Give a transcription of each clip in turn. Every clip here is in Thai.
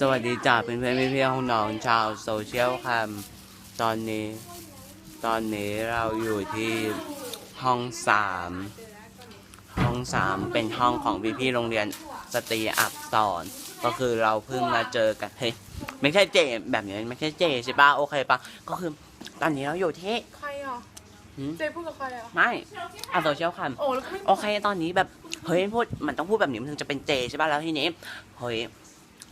สวัสดีจ้าเป็นเพื่อนๆพี่ๆของน้องชาวโซเชียลคัมตอนนี้ ตอนนี้เราอยู่ที่ห้องสามห้องสามเป็นห้องของพี่ๆโรงเรียนสตรีอักษรก็คือเราเพิ่งมาเจอกันเฮ้ยไม่ใช่เจแบบนี้ไม่ใช่เจใช่ปะโอเคปะก็คือตอนนี้เราอยู่ที่ใครอะเจพูดกับใครอะไม่อะโซเชียลคัมโอเคตอนนี้แบบเฮ้ยพูดมันต้องพูดแบบนี้มันถึงจะเป็นเจใช่ป่ะแล้วทีนี้เฮ้ย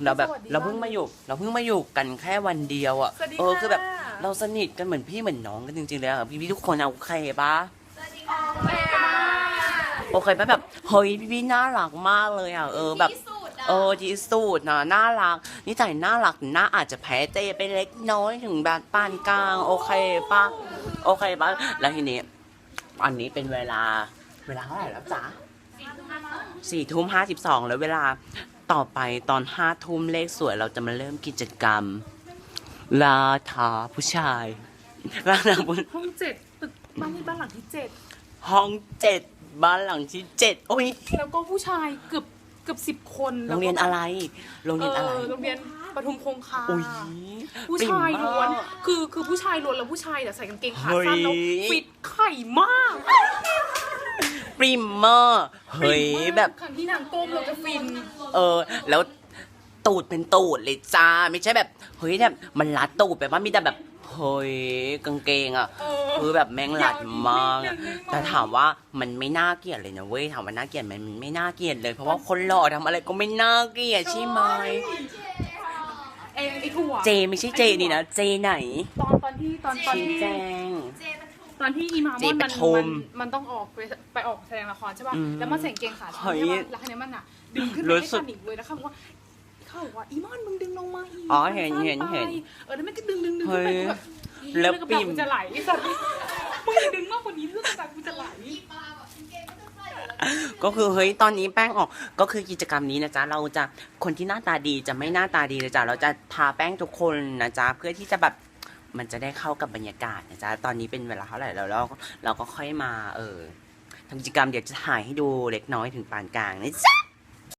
เราแบบเราเพิ่งมาอยู่ เราเพิ่งมาอยู่กันแค่วันเดียวอะสวัสดีเออคือแบบค่ะเราสนิทกันเหมือนพี่เหมือนน้องกันจริงๆเลยอะพี่พี่ๆทุกคนเอาโอเคปะแม่มาโอเคปะแบบเฮ้ยพี่พี่ๆน่ารักมากเลยอะเออแบบเออที่สุดนะน่ารักนิสัยน่ารักน่าอาจจะแพ้เจไปเล็กน้อยถึงแบบปานกลาง โอเคปะโอเคปะแล้วทีนี้ อันนี้เป็นเวลา เวลาเท่าไหร่แล้วจ๊ะสี่ทุ่มห้าสิบสองแล้วเวลา ต่อไปตอนห้าทุ่มเลขสวยเราจะมาเริ่มกิจกรรม ลาทาผู้ชายลาทาผู้ห้องเจ็ดตึกบ้านนี้บ้านหลังที่เจ็ดห้องเจ็ดบ้านหลังที่เจ็ดโอ้ยแล้วก็ผู้ชายเกือบเกือบสิบคนโรงเรียนอะไรโรงเรียนอะไรโรงเรียนปทุมคงคาอุ้ยผู้ชายล้วนปิ่มมากคือคือผู้ชายล้วนแล้วผู้ชายแต่ใส่กางเกงขาเฮ้ยสั้นแล้วฟิตไข่มาก ปริมเมอร์เฮ้ยแบบ ครั้งที่นางก้มเราจะฟิน เออ แล้วตูดเป็นตูดเลยจ้า ไม่ใช่แบบ เฮ้ยแบบมันรัดตูดแบบว่ามีแต่แบบ เฮ้ยกางเกงอะ เออ คือแบบแม่งรัดมากอะอยากนิดนึงแต่ถามว่ามันไม่น่าเกลียดเลยนะเว้ยถามว่าน่าเกลียดไหมมันไม่น่าเกลียดเลย เพราะว่าคนหล่อทำอะไรก็ไม่น่าเกลียดใช่ไหมไอ้ไอ้ถั่วเจไม่ใช่เจนี่นะเจไหน ตอนตอนที่ตอนตอนชี้ที่แจงต อนที่อีมามเจอนปมันทุมัมนมันต้องออกไปไปออกแสดงละครใช่ป่ะ อืมแล้วมันใส่กางเกงขาสั้นเฮ้ยใช่ป่ะแล้วคันนี้มันอะดึงขึ้นไปรู้ให้สึสกนิทเลยแล้วเขาบอกว่าเขาบอกว่าอีมอนมึงดึงลงมาอีกอ๋อเห็นสั้เห็นไปเห็นเออแล้วมันก็ดึงดึงดึงเฮ้ขึ้นยไปกูแบบแล้วกระปิ่เป๋าม กูจะไหลไอ้สัตว์มึงอย่าดึงมากกว่านี้เรื่องกระเป๋ากูจะไหล ก็คือเฮ้ยตอนนี้แป้งออกก็คือกิจกรรมนี้นะจ๊ะเราจะคนที่หน้าตาดีจะไม่หน้าตาดีนะจ๊ะเราจะทาแป้งทุกคนนะจ๊ะเพื่อที่จะแบบ มันจะได้เข้ากับบรรยากาศนะจ๊ะตอนนี้เป็นเวลาเท่าไหร่แล้วเราเราก็ค่อยมา เออทำกิจกรรมเดี๋ยวจะถ่ายให้ดูเล็กน้อยถึงปานกลางนะจ๊ะ